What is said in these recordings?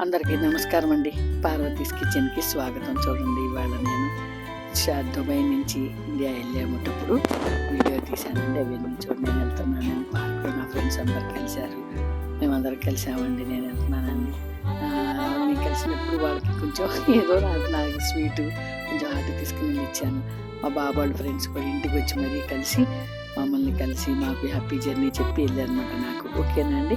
అందరికీ నమస్కారం అండి. పార్వతీస్ కిచెన్కి స్వాగతం. చూడండి ఇవాళ నేను షా దుబాయ్ నుంచి ఇండియా వెళ్ళేటప్పుడు వీడియో తీశానండి. అవన్నీ చూడండి నేను వెళ్తున్నాను. పార్క్లో నా ఫ్రెండ్స్ అందరు కలిశారు. మేమందరం కలిసామండి నేను వెళ్తున్నానండి. నేను కలిసినప్పుడు వాళ్ళకి కొంచెం ఏదో నాకు నాకు స్వీటు కొంచెం హాట్ తీసుకుని ఇచ్చాను. మా బాబు వాళ్ళ ఫ్రెండ్స్ కూడా ఇంటికి వచ్చి మరీ కలిసి మమ్మల్ని కలిసి మాకు హ్యాపీ జర్నీ చెప్పి వెళ్ళారనమాట నాకు. ఓకేనా అండి?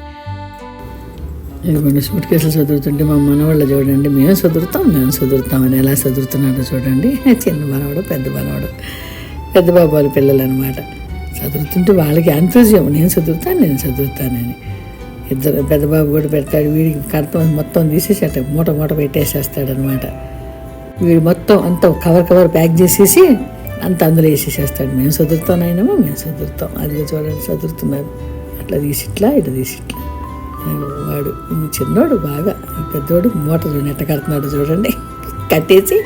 ఇదిగోండి సూట్ కేసులు చదువుతుంటే మా మనవాళ్ళు చూడండి. మేము చదువుతాం మేము చదువుతాం అని ఎలా చదువుతున్నారో చూడండి. చిన్న మనవాడు పెద్ద మనవాడు పెద్ద బాబు వాళ్ళ పిల్లలు అనమాట చదువుతుంటే వాళ్ళకి ఎంతోజియం నేను చదువుతాను నేను చదువుతానని ఇద్దరు పెద్ద బాబు కూడా పెడతాడు వీడికి కర్తం మొత్తం తీసేసేట మూట మూట పెట్టేసేస్తాడు అనమాట వీడు మొత్తం అంత కవర్ కవర్ ప్యాక్ చేసేసి అంత అందులో వేసేసేస్తాడు. మేము చదువుతాం అయినామో మేము చదువుతాం అది చూడండి చదువుతున్నారు అట్లా తీసిట్లా ఇట్లా తీసిట్లా వాడు చిన్నోడు బాగా పెద్దోడు మూటలు నెట్ట కడుతున్నాడు చూడండి. కట్టేసి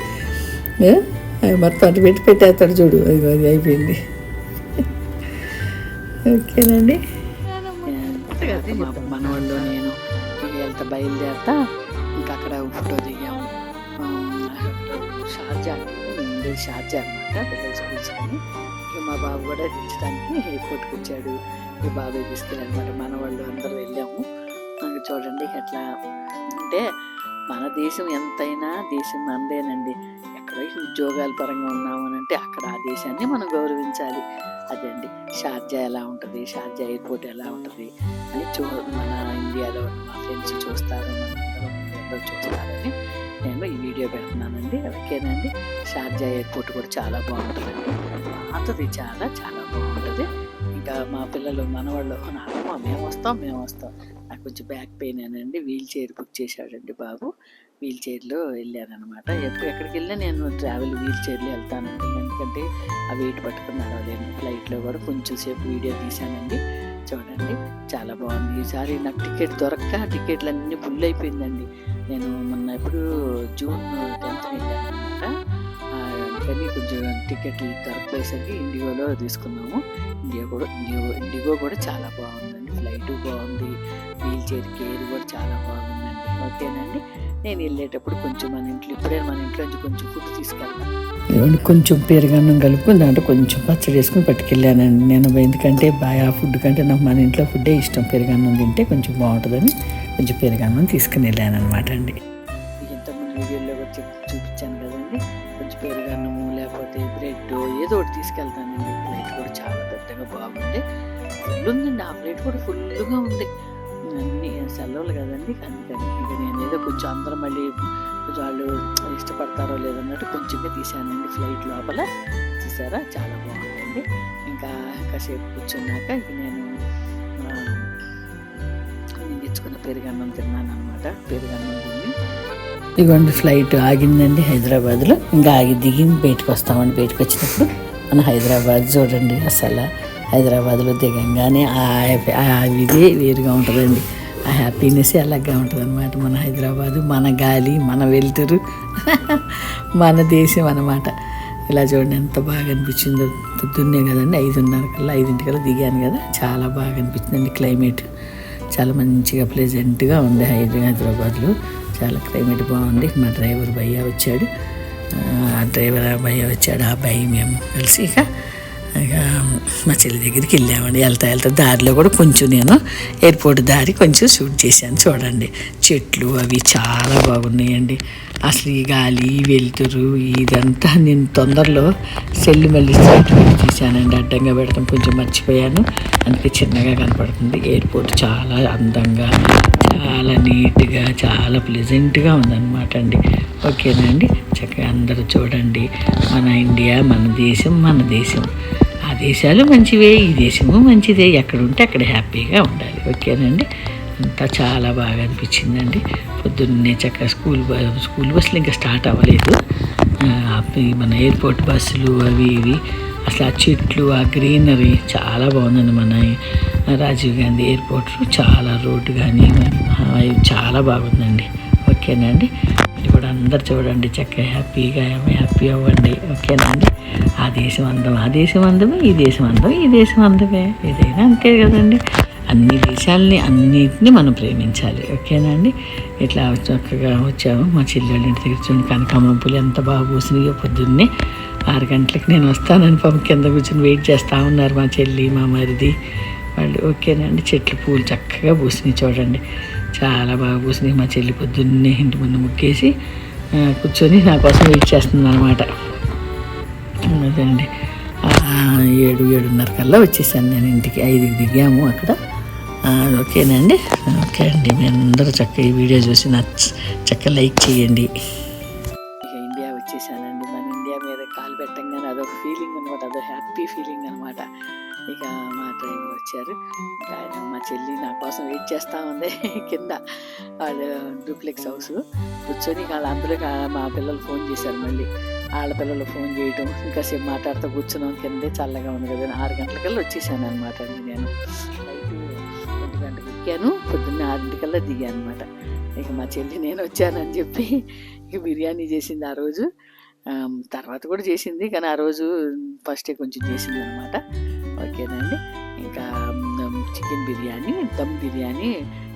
మొత్తం అటు పెట్టి పెట్టేస్తాడు చూడు. అది అది అయిపోయింది. ఓకేనండి. మనవాళ్ళు నేను వెళ్తా బయలుదేరుతా ఇంకా అక్కడ ఫోటో దిగాము షార్జా ఉంది షార్జా అనమాట పిల్లల స్కూల్స్ మా బాబు కూడా దించడానికి ఎయిర్పోర్ట్కి వచ్చాడు. ఈ బాబాయ్ తీసుకెళ్ళనమాట మన వాళ్ళు అందరూ వెళ్ళాము. చూడండి ఎట్లా అంటే మన దేశం ఎంతైనా దేశం మనదేనండి ఎక్కడ ఉద్యోగాల పరంగా ఉన్నాము అని అంటే అక్కడ ఆ దేశాన్ని మనం గౌరవించాలి. అదే అండి షార్జా ఎలా ఉంటుంది? షార్జా ఎయిర్పోర్ట్ ఎలా ఉంటుంది? అని చూ మన ఇండియాలో మా ఫ్రెండ్స్ చూస్తారు మనందరం అందరూ చూస్తారని నేను ఈ వీడియో పెడుతున్నానండి. ఓకేనండి? షార్జా ఎయిర్పోర్ట్ కూడా చాలా బాగుంటుందండి. పాతది చాలా చాలా బాగుంటుంది. ఇంకా మా పిల్లలు మనవాళ్ళు నాన్నమ్మ మేము వస్తాం మేము వస్తాం. కొంచెం బ్యాక్ పెయిన్ అనండి. వీల్ చైర్ బుక్ చేశాడండి బాబు. వీల్ చైర్లో వెళ్ళానమాట ఎప్పుడు ఎక్కడికి వెళ్ళినా నేను ట్రావెల్ వీల్ చైర్లో వెళ్తానండి ఎందుకంటే ఆ వెయిట్ పట్టుకుని నడవలేను ఫ్లైట్లో కూడా కొంచెం సేపు వీడియో తీశానండి. చూడండి. చాలా బాగుంది. ఈసారి నాకు టికెట్ దొరక్క టికెట్లు అన్నీ ఫుల్ అయిపోయిందండి. నేను మొన్న ఎప్పుడు జూన్ టెన్త్ వెళ్ళాను అనమాట అందుకని కొంచెం టికెట్లు దొరకపోయేసరికి ఇండిగోలో తీసుకున్నాము. ఇండియా కూడా ఇండిగో ఇండిగో కూడా చాలా బాగుందండి. బాగుంది చైర్ కేర్ కూడా చాలా బాగుందండి. ఓకేనండి? నేను వెళ్ళేటప్పుడు కొంచెం మన ఇంట్లో ఇప్పుడే మన ఇంట్లో నుంచి కొంచెం ఫుడ్ తీసుకెళ్తాను కొంచెం పెరుగన్నం కలుపుకొని దాంట్లో కొంచెం పచ్చడి వేసుకుని పట్టుకెళ్ళానండి. నేను ఎందుకంటే బాగా ఫుడ్ కంటే నాకు మన ఇంట్లో ఫుడ్డే ఇష్టం. పెరుగన్నం తింటే కొంచెం బాగుంటుందని కొంచెం పెరుగన్నం తీసుకుని వెళ్ళాను అనమాట అండి. ఇంతకుముందు వీడియోలో కూడా చెప్ చూపించాను కదండి. కొంచెం పెరుగన్నము లేకపోతే బ్రెడ్ ఏదో ఒకటి తీసుకెళ్తానండి. ప్లేట్ కూడా చాలా పెద్దగా బాగుంది. ఫుల్ ఉందండి. ఆ ప్లేట్ కూడా ఫుల్గా ఉంది. అన్ని సెలవులు కదండి. అందుకని ఇక నేను ఏదో కొంచెం అందరం మళ్ళీ వాళ్ళు ఇష్టపడతారో లేదన్నట్టు కొంచెంగా తీశానండి ఫ్లైట్ లోపల. చూసారా? చాలా బాగుందండి. ఇంకా కాసేపు కూర్చున్నాక ఇంక నేను నేను తెచ్చుకున్న పెరుగన్నం తిన్నాను అనమాట పెరుగన్నం తిని ఇదిగోండి ఫ్లైట్ ఆగిందండి హైదరాబాద్లో. ఇంకా ఆగి దిగి బయటకు వస్తామండి. బయటకు వచ్చినప్పుడు మన హైదరాబాద్ చూడండి అసలు హైదరాబాద్లో దిగంగానే ఆ హ్యాపీ- ఇదే వేరుగా ఉంటుందండి. ఆ హ్యాపీనెస్ అలాగా ఉంటుంది అనమాట మన హైదరాబాదు మన గాలి మన వెలుతురు మన దేశం అన్నమాట. ఇలా చూడండి ఎంత బాగా అనిపించిందో. పొద్దున్నే కదండి ఐదున్నర కల్లా ఐదింటికల్లా దిగాను కదా చాలా బాగా అనిపించిందండి క్లైమేట్. చాలా మంచిగా ప్లెజెంట్గా ఉంది హైదరా హైదరాబాద్లో. చాలా క్లైమేట్ బాగుంది. మా డ్రైవర్ భయ్య వచ్చాడు. ఆ డ్రైవర్ భయ్య వచ్చాడు ఆ భయ్య మేము కలిసి ఇక ఇక మా చెల్లి దగ్గరికి వెళ్ళామండి. వెళ్తా వెళ్తా దారిలో కూడా కొంచెం నేను ఎయిర్పోర్ట్ దారి కొంచెం షూట్ చేశాను. చూడండి చెట్లు అవి చాలా బాగున్నాయండి. అసలు ఈ గాలి ఈ వెలుతురు ఇదంతా నేను తొందరలో సెల్లు మళ్ళీ స్ట్రైట్ పెట్టి తీశానండి అడ్డంగా పెడతాం కొంచెం మర్చిపోయాను. అందుకే చిన్నగా కనపడుతుంది. ఎయిర్పోర్ట్ చాలా అందంగా చాలా నీట్గా చాలా ప్లెజెంట్గా ఉందన్నమాట అండి. ఓకేనండి చక్కగా అందరూ చూడండి. మన ఇండియా మన దేశం మన దేశం. దేశాలు మంచివే ఈ దేశము మంచిదే ఎక్కడుంటే అక్కడ హ్యాపీగా ఉండాలి. ఓకేనండి? అంతా చాలా బాగా అనిపించిందండి. పొద్దున్నే చక్కగా స్కూల్ స్కూల్ బస్సులు ఇంకా స్టార్ట్ అవ్వలేదు. మన ఎయిర్పోర్ట్ బస్సులు అవి ఇవి అసలు ఆ చెట్లు ఆ గ్రీనరీ చాలా బాగుందండి మన రాజీవ్ గాంధీ ఎయిర్పోర్ట్. చాలా రోడ్డు కానీ చాలా బాగుందండి. ఓకేనండి? ఇప్పుడు కూడా అందరు చూడండి చక్కగా హ్యాపీగా హ్యాపీ అవ్వండి. ఓకేనండి? ఆ దేశం అందం ఆ దేశం అందమే ఈ దేశం అందం ఈ దేశం అందమే ఏదైనా అంతే కదండి. అన్ని దేశాలని అన్నిటిని మనం ప్రేమించాలి. ఓకేనా అండి? ఇట్లా చక్కగా వచ్చాము. మా చెల్లెళ్ళ ఇంటి దగ్గర చూడండి. కనకాంబరం పూలు ఎంత బాగా పూసినాయో పొద్దున్నే ఆరు గంటలకు నేను వస్తానని పాపం కింద కూర్చొని వెయిట్ చేస్తూ ఉన్నారు మా చెల్లి మా మరిది వాళ్ళు. ఓకేనండి చెట్లు పూలు చక్కగా పూసినాయి చూడండి. చాలా బాగా పూసినాయి. మా చెల్లి పొద్దున్నే ఇంటి ముందు ముగ్గేసి కూర్చొని నా కోసం వెయిట్ చేస్తుంది అనమాట అదండి ఏడు ఏడున్నర కల్లా వచ్చేసాను నేను ఇంటికి. ఐదుకి దిగాము అక్కడ. ఓకేనండి? ఓకే అండి. మీ అందరూ చక్కగా ఈ వీడియో చూసి నచ్చ చక్కగా లైక్ చేయండి. ఇక ఇండియా వచ్చేసానండి. మన ఇండియా మీద కాలు పెట్టంగానే అదొక ఫీలింగ్ అనమాట. అదొక హ్యాపీ ఫీలింగ్ అనమాట. ఇక మా ట్రైన్ వచ్చారు. ఆయన మా చెల్లి నా కోసం వెయిట్ చేస్తూ ఉంది కింద. వాళ్ళు డూప్లెక్స్ హౌస్. కూర్చొని ఇక వాళ్ళ మా పిల్లలు ఫోన్ చేశారు మళ్ళీ. ఆడపిల్లలు ఫోన్ చేయటం ఇంకా సేపు మాట్లాడుతూ కూర్చున్నాం. కిందే చల్లగా ఉంది కదా ఆరు గంటలకల్లా వచ్చేసాను అనమాట అండి నేను. నైట్ ఒంటి గంటకి ఎక్కాను పొద్దున్న ఆరింటికల్లా దిగాను అనమాట ఇక మా చెల్లి నేను వచ్చానని చెప్పి ఇక బిర్యానీ చేసింది ఆ రోజు. తర్వాత కూడా చేసింది కానీ ఆ రోజు ఫస్టే కొంచెం చేసింది అనమాట ఓకేనండి ఇంకా చికెన్ బిర్యానీ దమ్ బిర్యానీ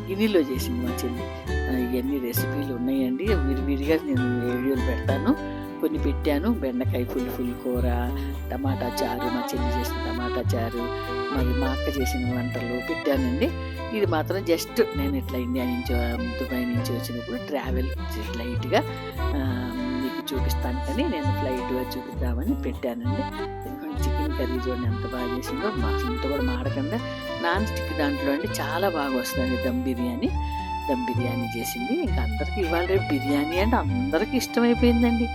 గిన్నెలో చేసింది మా చెల్లి. ఆ, ఇవన్నీ రెసిపీలు ఉన్నాయండి. విడివిడిగా నేను వీడియోలు పెడతాను. కొన్ని పెట్టాను. బెండకాయ ఫుల్ ఫుల్ కూర టమాటా చారు మా చెల్లి చేసిన టమాటా చారు మరి మా అక్క చేసిన వంటలు పెట్టానండి. ఇది మాత్రం జస్ట్ నేను ఇట్లా ఇండియా నుంచి దుబాయ్ నుంచి వచ్చినప్పుడు ట్రావెల్ లైట్గా మీకు చూపిస్తాను కానీ నేను ఫ్లైట్గా చూపిద్దామని పెట్టానండి. చికెన్ కర్రీ చూడండి ఎంత బాగా చేసిందో మా ఇంత కూడా మాడకుండా నాన్ స్టిక్ దాంట్లో అండి చాలా బాగా వస్తుందండి దమ్ బిర్యానీ. దమ్ బిర్యానీ చేసింది. ఇంకా అందరికీ ఇవాళ రేపు బిర్యానీ అంటే అందరికీ ఇష్టమైపోయిందండి.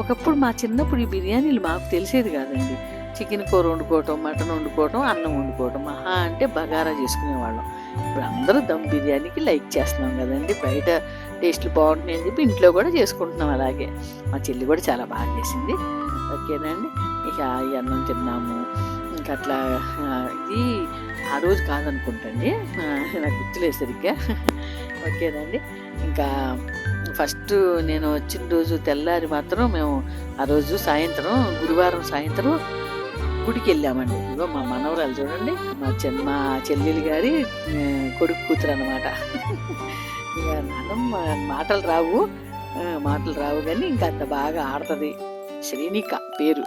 ఒకప్పుడు మా చిన్నప్పుడు ఈ బిర్యానీలు మాకు తెలిసేది కాదండి. చికెన్ కూర వండుకోవటం మటన్ వండుకోవటం అన్నం వండుకోవటం మహా అంటే బగారా చేసుకునేవాళ్ళం. ఇప్పుడు అందరూ దమ్ బిర్యానీకి లైక్ చేస్తున్నాం కదండి. బయట టేస్ట్లు బాగుంటున్నాయి అని చెప్పి ఇంట్లో కూడా చేసుకుంటున్నాం అలాగే. మా చెల్లి కూడా చాలా బాగా చేసింది. ఓకేనండి. ఇక ఈ అన్నం తిన్నాము. ఇంకా అట్లా ఇది ఆ రోజు కాదనుకుంటండి నాకు గుర్తులేదు సరిగ్గా. ఓకేనండి. ఇంకా ఫస్ట్ నేను వచ్చిన రోజు తెల్లారి మాత్రం మేము ఆ రోజు సాయంత్రం గురువారం సాయంత్రం గుడికి వెళ్ళామండి. ఇదిగో మా మనవరాలు చూడండి మా చెన్ మా చెల్లెలు గారి కొడుకు కూతురు అనమాట ఇక మాటలు రావు. మాటలు రావు కానీ ఇంకా అంత బాగా ఆడుతుంది. శ్రీనిక పేరు.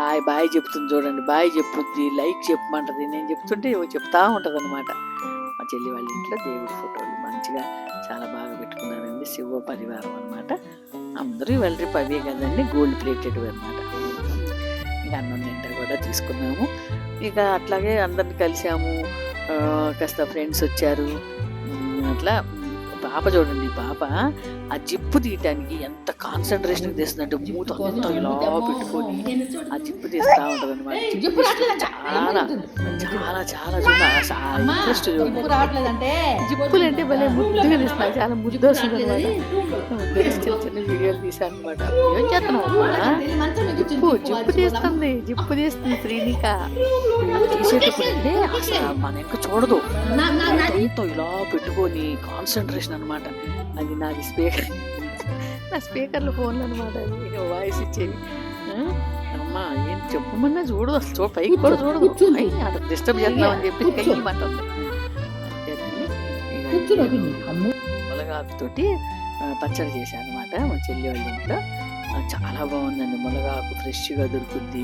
హాయ్ బాయ్ చెప్తుంది చూడండి. బాయ్ చెప్పుద్ది లైక్ చెప్పమంటది. నేను చెప్తుంటే చెప్తా ఉంటుంది అనమాట మా చెల్లి వాళ్ళ ఇంట్లో దేవుడి ఫోటోలు మంచిగా చాలా బాగా పెట్టుకున్నారండి శివ పరివారం అనమాట అందరూ వాళ్ళ రేపు అవే కదండి గోల్డ్ ప్లేటెడ్ అనమాట ఇంకా అన్నం నిండా కూడా తీసుకున్నాము. ఇక అట్లాగే అందరిని కలిసాము కాస్త ఫ్రెండ్స్ వచ్చారు. అట్లా పాప చూడండి పాప ఆ జిప్పు తీయటానికి ఎంత కాన్సన్ట్రేషన్ తీస్తుందంటే మూత అంతా ఇలా పెట్టుకొని ఆ జిప్పు తీస్తా ఉంటది అనమాట చాలా చాలా చాలా చూడ ఇంట్రెస్ట్ చూడండి జిప్పులు అంటే భలే ముద్దుగా తీస్తాను చాలా ముద్దు వస్తుంది అనమాట చిన్న చిన్న వీడియోలు తీసాను అనమాట ఏం చేస్తున్నావు జిప్పు జిప్పు తీస్తుంది జిప్పు తీస్తుంది శ్రీనిక. తీసేటప్పుడు అంటే అసలు మన ఇంకా చూడదు. ఇలా పెట్టుకొని కాన్సన్ట్రేషన్ అనమాట అది నాది స్పీకర్. నా స్పీకర్లో ఫోన్లు అనమాట అది వాయిస్ ఇచ్చేవి ఆ? అమ్మా ఏం చెప్పమన్నా చూడదు అసలు. చూడ పైకి కూడా చూడదు. అక్కడ డిస్టర్బ్ చేద్దామని చెప్పి ఆ, పచ్చడి చేశాను అనమాట మా చెల్లి వాళ్ళ ఇంట్లో. చాలా బాగుందండి. మునగాకు ఫ్రెష్గా దొరుకుద్ది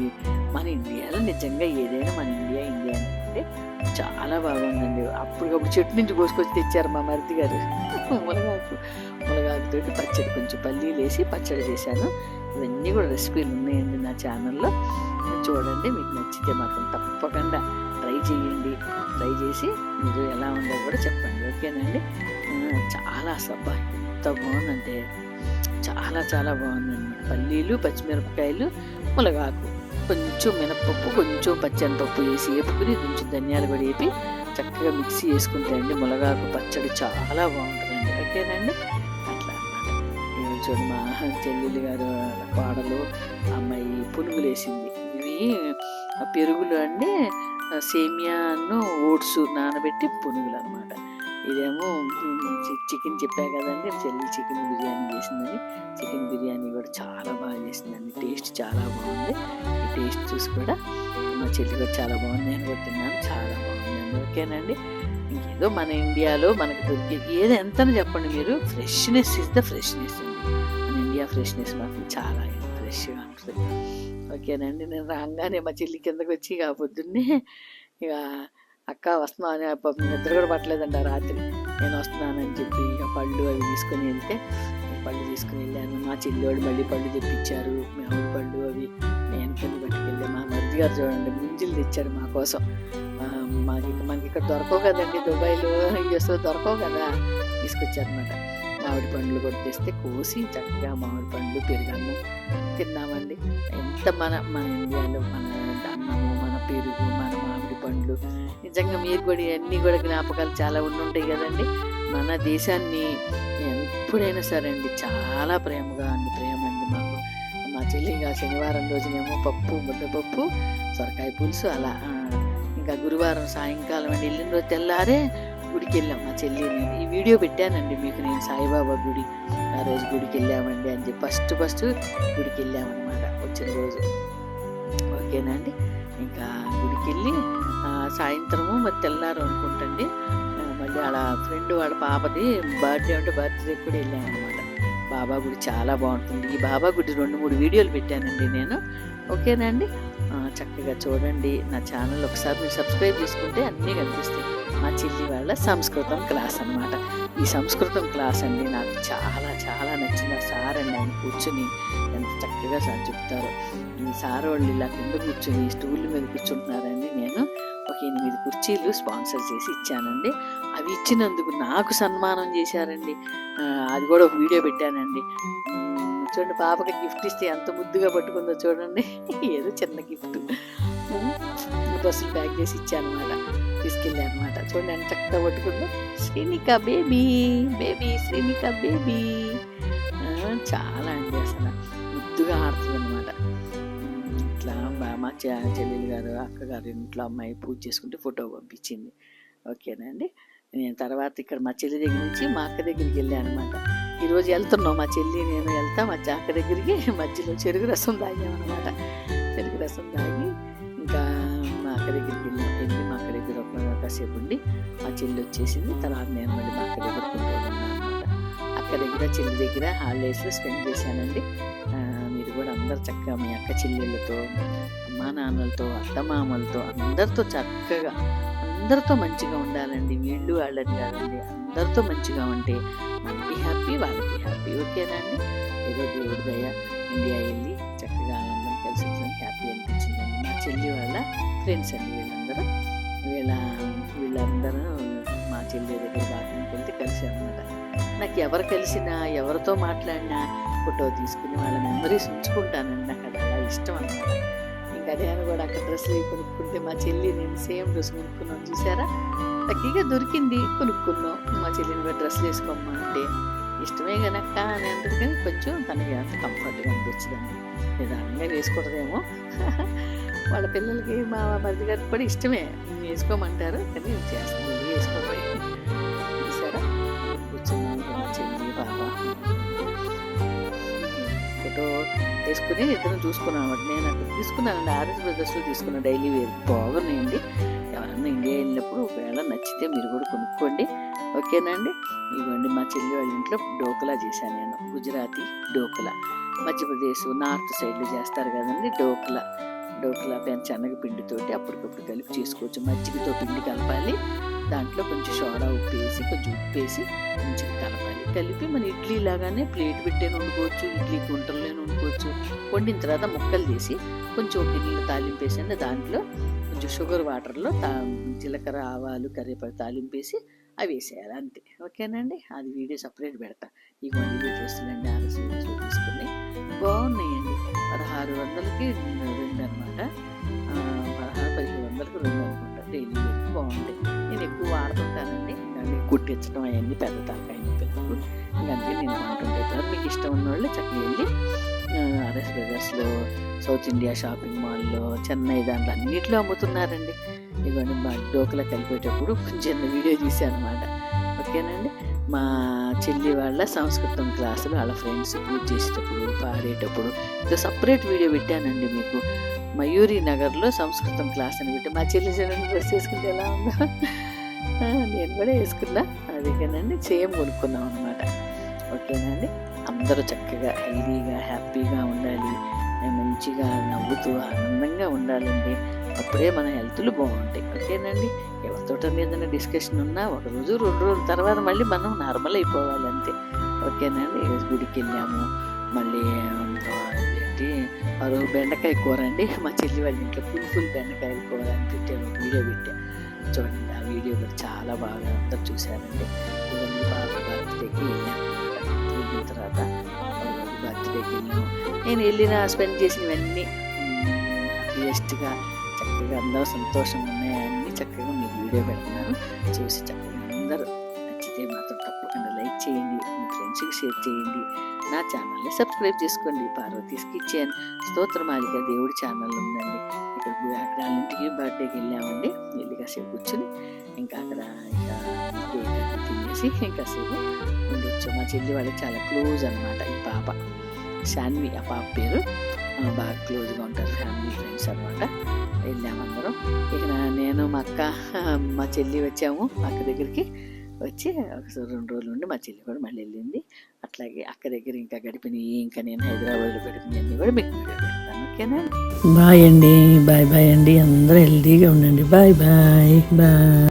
మన ఇండియాలో నిజంగా ఏదైనా మన ఇండియా ఇండియా అంటే చాలా బాగుందండి. అప్పటికప్పుడు చెట్టు నుంచి కోసుకొచ్చి తెచ్చారు మా మరిది గారు. మునగాకు మునగాకుతోటి పచ్చడి కొంచెం పల్లీలు వేసి పచ్చడి చేశాను. ఇవన్నీ కూడా రెసిపీలు ఉన్నాయండి నా ఛానల్లో. చూడండి మీకు నచ్చితే మాత్రం తప్పకుండా ట్రై చేయండి. ట్రై చేసి మీరు ఎలా ఉందో కూడా చెప్పండి. ఓకేనండి? చాలా సబ్బా ఎంత బాగుందంటే చాలా చాలా బాగుందండి. పల్లీలు పచ్చిమిరపకాయలు మునగాకు. కొంచెం మినపప్పు కొంచెం పచ్చనిపప్పు వేసి వేపుకుని కొంచెం ధనియాలు కూడా వేపి చక్కగా మిక్సీ వేసుకుంటే అండి మునగాకు పచ్చడి చాలా బాగుంటుందండి. ఓకేనండి? అట్లా అన్నమాట. చూడు మా చెల్లెలు గారు వాళ్ళ కోడలు అమ్మాయి పునుగులు వేసింది ఇవి ఆ పెరుగులు అండి సేమియాను ఓట్స్ నానబెట్టి పునుగులు అనమాట ఇదేమో చి- చికెన్ చెప్పా కదండి చెల్లి చికెన్ బిర్యానీ చేసిందని. చికెన్ బిర్యానీ కూడా చాలా బాగా చేసిందండి. టేస్ట్ చాలా బాగుంది. ఈ టేస్ట్ చూసి కూడా మా చెల్లి కూడా చాలా బాగుంది నేను కూడా తిన్నాను. చాలా బాగుందండి ఓకేనండి? ఇంకేదో మన ఇండియాలో మనకు దొరికేది ఏది ఎంత చెప్పండి మీరు? ఫ్రెష్నెస్ ఇస్ ద ఫ్రెష్నెస్ అండి. మన ఇండియా ఫ్రెష్నెస్ మాత్రం చాలా ఫ్రెష్గా ఉంటుంది. ఓకేనండి? నేను రాగానే మా చెల్లి కిందకి వచ్చి ఇక పొద్దున్నే ఇక అక్క వస్తున్నా అని నిద్ర కూడా పట్టలేదంట ఆ రాత్రి. నేను వస్తున్నానని చెప్పి ఇక పళ్ళు అవి తీసుకొని వెళ్తే పళ్ళు తీసుకుని వెళ్ళాను. మా చెల్లివాడు మళ్ళీ పళ్ళు తెప్పించారు. మేము పళ్ళు అవి నేను కింద పట్టుకెళ్ళాను మా మరిది గారు చూడండి ముంజులు తెచ్చారు మా కోసం. మాకు ఇక- మనకి ఇక్కడ దొరకవు కదండి దుబాయ్లో. యూఎస్లో దొరకవు కదా? తీసుకొచ్చారనమాట మామిడి పండ్లు కూడా తెస్తే కోసి చక్కగా మామిడి పండ్లు పెరుగన్నం తిన్నామండి. ఎంత మన మన ఇండియాలో మన అన్నము మన పెరుగు మన పండ్లు. నిజంగా మీరు కూడా ఇవన్నీ కూడా జ్ఞాపకాలు చాలా ఉండి ఉంటాయి కదండి. మన దేశాన్ని ఎప్పుడైనా సరే అండి చాలా ప్రేమగా అండి ప్రేమ అండి మాకు. మా చెల్లి ఇంకా శనివారం రోజునేమో పప్పు ముద్దపప్పు సొరకాయ పులుసు అలా ఇంకా గురువారం సాయంకాలం అండి. వెళ్ళిన రోజు తెల్లారే గుడికి వెళ్ళాం మా చెల్లి. నేను ఈ వీడియో పెట్టానండి మీకు నేను సాయిబాబా గుడి. ఆ రోజు గుడికి వెళ్ళామండి అని చెప్పి ఫస్ట్ ఫస్ట్ గుడికి వెళ్ళామన్నమాట వచ్చిన రోజు. ఓకేనా అండి? ఇంకా గుడికి వెళ్ళి సాయంత్రము మరి తెల్లారు అనుకుంటండి. మళ్ళీ వాళ్ళ ఫ్రెండ్ వాళ్ళ పాపది బర్త్డే ఉంటే బర్త్డే కూడా వెళ్ళామన్నమాట. బాబా గుడి చాలా బాగుంటుంది. ఈ బాబా గుడి రెండు మూడు వీడియోలు పెట్టానండి నేను. ఓకేనండి? చక్కగా చూడండి. నా ఛానల్ ఒకసారి మీరు సబ్స్క్రైబ్ చేసుకుంటే అన్నీ కనిపిస్తాయి. మా చెల్లి వాళ్ళ సంస్కృతం క్లాస్ అనమాట ఈ సంస్కృతం క్లాస్ అండి నాకు చాలా చాలా నచ్చింది. సార్ అండి ఆయన కూర్చుని ఎంత చక్కగా సార్ చెప్తారో. ఈ సార్ వాళ్ళు ఇలా కింద కూర్చుని స్టూల్ మీద కూర్చుంటున్నారు కుర్చీలు స్పాన్సర్ చేసి ఇచ్చానండి. అవి ఇచ్చినందుకు నాకు సన్మానం చేశారండి. అది కూడా ఒక వీడియో పెట్టానండి. చూడండి పాపకి గిఫ్ట్ ఇస్తే ఎంత ముద్దుగా పట్టుకుందో చూడండి. ఏదో చిన్న గిఫ్ట్. బస్సులు ప్యాక్ చేసి ఇచ్చానమాట. తీసుకెళ్ళి అనమాట చూడండి ఎంత చక్కగా పట్టుకుందో. Srinika baby baby Srinika baby. చాలా అండి అసలు. ముద్దుగా ఆడుతుంది అనమాట మా చెల్లెలు గారు అక్కగారు ఇంట్లో అమ్మాయి పూజ చేసుకుంటే ఫోటో పంపించింది. ఓకేనండి నేను తర్వాత ఇక్కడ మా చెల్లి దగ్గర నుంచి మా అక్క దగ్గరికి వెళ్ళాను అనమాట ఈరోజు వెళ్తున్నాం మా చెల్లి నేను వెళ్తా మా చ- అక్క దగ్గరికి మధ్యలో చెరుకు రసం తాగామన్నమాట చెరుకు రసం తాగి ఇంకా మా అక్క దగ్గరికి వెళ్ళాం. వెళ్ళి మా అక్క దగ్గర ఒక కాసేపు ఉండి మా చెల్లి వచ్చేసింది. తర్వాత నేను మళ్ళీ మా అక్క దగ్గర అనమాట అక్క దగ్గర చెల్లి దగ్గర హాలిడేస్లో స్పెండ్ చేశానండి. మీరు కూడా అందరు చక్కగా మీ అక్క చెల్లెళ్ళతో అమ్మా నాన్నలతో అత్తమామలతో అందరితో చక్కగా అందరితో మంచిగా ఉండాలండి. వీళ్ళు వాళ్ళని కాదండి అందరితో మంచిగా ఉంటే మనకి హ్యాపీ వాళ్ళకి హ్యాపీ. ఓకేనండి ఏదో దేవుడి దయ ఇండియా వెళ్ళి చక్కగా ఆనందం కలిసి వచ్చినందుకు హ్యాపీ అనిపించిందండి. మా చెల్లి వాళ్ళ ఫ్రెండ్స్ అండి వీళ్ళందరూ. వీళ్ళ వీళ్ళందరూ మా చెల్లి దగ్గర బాత్రూమ్కి వెళ్తే కలిసి అనమాట నాకు ఎవరు కలిసినా ఎవరితో మాట్లాడినా ఫోటో తీసుకుని వాళ్ళ మెమరీస్ ఉంచుకుంటానండి. నాకు అది అలా ఇష్టం అనమాట ఇంకా కూడా అక్కడ డ్రెస్సులు కొనుక్కుంటే మా చెల్లి నేను సేమ్ డ్రెస్ కొనుక్కున్నాను చూసారా? తగ్గిగా దొరికింది కొనుక్కున్నాం. మా చెల్లిని కూడా డ్రెస్సులు వేసుకోమ్మా అంటే ఇష్టమే కనుక అని అంటారు కానీ కొంచెం తనకి అంత కంఫర్ట్గా అనిపించదండి. నిదానంగా వేసుకూడదేమో వాళ్ళ పిల్లలకి మా మరిది గారికి కూడా ఇష్టమే. వేసుకోమంటారు కానీ చేస్తుంది వేసుకోవడమే ఫోటో వేసుకుని ఇద్దరం చూసుకున్నాం అనమాట నేను అక్కడ తీసుకున్నానండి ఆర్ఎస్ బ్రదర్స్లో తీసుకున్న డైలీ వేర్ బాగున్నాయండి ఎవరన్నా ఇండియా వెళ్ళినప్పుడు ఒకవేళ నచ్చితే మీరు కూడా కొనుక్కోండి. ఓకేనండి ఇవ్వండి మా చెల్లి వాళ్ళ ఇంట్లో డోకలా చేశాను నేను. గుజరాతీ డోకలా. మధ్యప్రదేశ్ నార్త్ సైడ్లో చేస్తారు కదండి డోకలా. డోక్లా పెన్ శనగ అప్పటికప్పుడు కలిపి చేసుకోవచ్చు. మజ్జిగతో పిండి కలపాలి. దాంట్లో కొంచెం సోడా ఉప్పు వేసి కొంచెం ఉప్పు వేసి మంచిగా కలపాలి. కలిపి మన ఇడ్లీ లాగానే ప్లేట్ పెట్టే వండుకోవచ్చు ఇడ్లీ గుంటల్లో వండుకోవచ్చు. వండిన తర్వాత ముక్కలు తీసి కొంచెం ఒక నీళ్ళు తాలింపు వేసండి దాంట్లో కొంచెం షుగర్ వాటర్లో తా జీలకర్ర ఆవాలు కరివేపాకు తాలింపు వేసి అవి వేసేయాలి. అంతే. ఓకేనండి? అది వీడియో సపరేట్ పెడతా. ఈ కొన్ని డ్రెస్సులు అండి ఆలస్యం తీసుకుని బాగున్నాయండి. పదహారు వందలకి రెండు అనమాట పదహారు పదిహేను వందలకి రెండు అనుకుంటా డైలీ వేర్కి బాగుంటాయి నేను ఎక్కువ వాడుతుంటానండి. దాన్ని కుట్టించడం అవన్నీ పెద్ద తలకాయ పిల్లలకు నేను వాడుతుంటాను. మీకు ఇష్టం ఉన్న వాళ్ళు చక్కగా వెళ్ళి ఆర్ఎస్ బ్రదర్స్లో సౌత్ ఇండియా షాపింగ్ మాల్లో చెన్నై దాంట్లో అన్నిట్లో అమ్ముతున్నారండి. ఇవన్నీ మా డోకలా కలిపేటప్పుడు చిన్న వీడియో తీసాను అనమాట ఓకేనండి? మా చెల్లి వాళ్ళ సంస్కృతం క్లాసులు వాళ్ళ ఫ్రెండ్స్ పూజ చేసేటప్పుడు పాడేటప్పుడు. ఇంకా సపరేట్ వీడియో పెట్టానండి మీకు. మయూరి నగర్లో సంస్కృతం క్లాస్ అని పెట్టి మా చెల్లి చెల్లి డ్రెస్ వేసుకుంటే ఎలా ఉందా. నేను కూడా వేసుకున్నా. అదిగానండి సేమ్ కొనుక్కున్నాం అనమాట ఓకేనండి అందరూ చక్కగా హెల్దీగా హ్యాపీగా ఉండాలి. మంచిగా నవ్వుతూ ఆనందంగా ఉండాలండి. అప్పుడే మన హెల్త్లు బాగుంటాయి. ఓకేనండి? ఎవరితోట మీద డిస్కషన్ ఉన్నా ఒక రోజు రెండు రోజుల తర్వాత మళ్ళీ మనం నార్మల్ అయిపోవాలి అంతే. ఓకేనండి? గుడికి వెళ్ళాము. మళ్ళీ ఆ, ఏంటి? ఆ రోజు బెండకాయ కూర అండి. మా చెల్లి వాళ్ళ ఇంట్లో ఫుల్ ఫుల్ బెండకాయల కూర అని పెట్టాను ఒక వీడియో పెట్టా. చూడండి ఆ వీడియో కూడా చాలా బాగా అందరు చూశారండి. ఇవన్నీ బాగా బర్త్డేకి వెళ్ళాము వెళ్ళిన తర్వాత బర్త్డేకి వెళ్ళాము నేను వెళ్ళిన స్పెండ్ చేసినవన్నీ హ్యాపీయెస్ట్గా చక్కగా అందరూ సంతోషంగా ఉన్నాయని చక్కగా మీకు వీడియో పెడుతున్నాను చూసి చక్కగా అందరూ నచ్చితే మాత్రం తప్పకుండా లైక్ చేయండి మీ ఫ్రెండ్స్కి షేర్ చేయండి. నా ఛానల్ని సబ్స్క్రైబ్ చేసుకోండి. పార్వతీస్ కిచెన్ స్తోత్రమాలిక దేవుడి ఛానల్ ఉందండి. ఇక్కడ అక్కడ వాళ్ళ బర్త్డేకి వెళ్ళామండి. వెళ్ళి కాసేపు కూర్చుని ఇంకా అక్కడ ఇంకా కేక్ తినేసి ఇంకాసేపు ఉండొచ్చు. మా చెల్లి వాళ్ళకి చాలా క్లోజ్ అనమాట ఈ పాప. శాన్వి ఆ పాప పేరు. బాగా క్లోజ్గా ఉంటారు ఫ్యామిలీ ఫ్రెండ్స్ అనమాట వెళ్ళామందరం ఇక ఇక్కడ నేను మా అక్క మా చెల్లి వచ్చాము. అక్క దగ్గరికి వచ్చి ఒకసారి రెండు రోజులు ఉండి మా చెల్లి కూడా మళ్ళీ వెళ్ళింది. అట్లాగే అక్క దగ్గర ఇంకా గడిపినవి ఇంకా నేను హైదరాబాద్లో గడిపినవన్నీ కూడా మీకు ఓకేనా? బాయ్ అండి బాయ్ బాయ్ అండి. అందరూ హెల్దీగా ఉండండి. Bye bye bye.